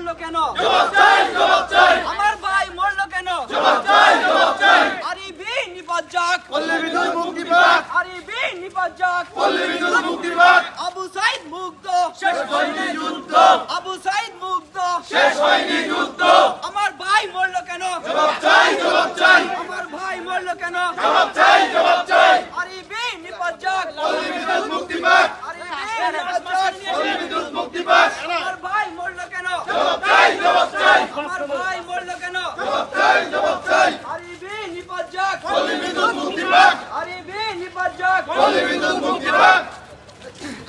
মরলো কেন? আমার ভাই মরলো কেন? মুক্তি পাক। যাক মুক্তি পাক। আবু সাইদ মুগ্ধ শেষ হয়নি যুদ্ধ। আবু সাইদ মুগ্ধ শেষ হয়নি যুদ্ধ। আমার ভাই মরলো কেন? জবাব চাই জবাব চাই। আমার ভাই মরলো কেন? জবাব চাই জবাব চাই আরিবি নিপাত যাক পল্লী বিদ্যুৎ মুক্তি পাক আরিবি নিপাত যাক পল্লী বিদ্যুৎ মুক্তি পাক আমার ভাই মরলো কেন জবাব চাই জবাব চাই আমার ভাই মরলো কেন? জবাব চাই জবাব চাই আরিবি নিপাত যাক। পল্লী বিদ্যুৎ মুক্তি পাক। আরিবি নিপাত যাক। পল্লী বিদ্যুৎ মুক্তি পাক।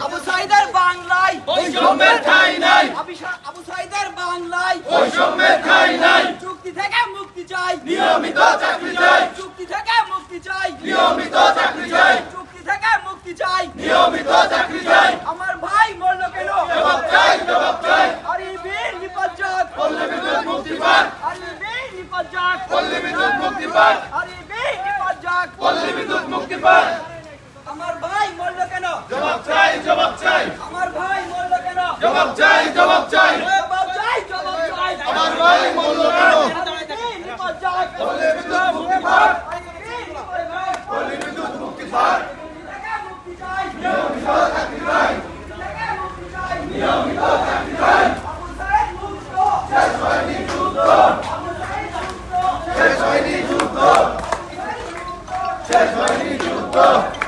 আবু সাইদের বাংলায় ঠাই নাই। আবু আবু সাইদের বাংলায় বৈষম্যের নাই। পাক পল্লী বিদ্যুৎ মুক্তি পাক আরে বেটি পাক পল্লী বিদ্যুৎ মুক্তি পাক আমার ভাই মরল কেন? জবাব চাই জবাব চাই। আমার ভাই মরল কেন? জবাব চাই জবাব চাই। জবাব চাই Sefer-i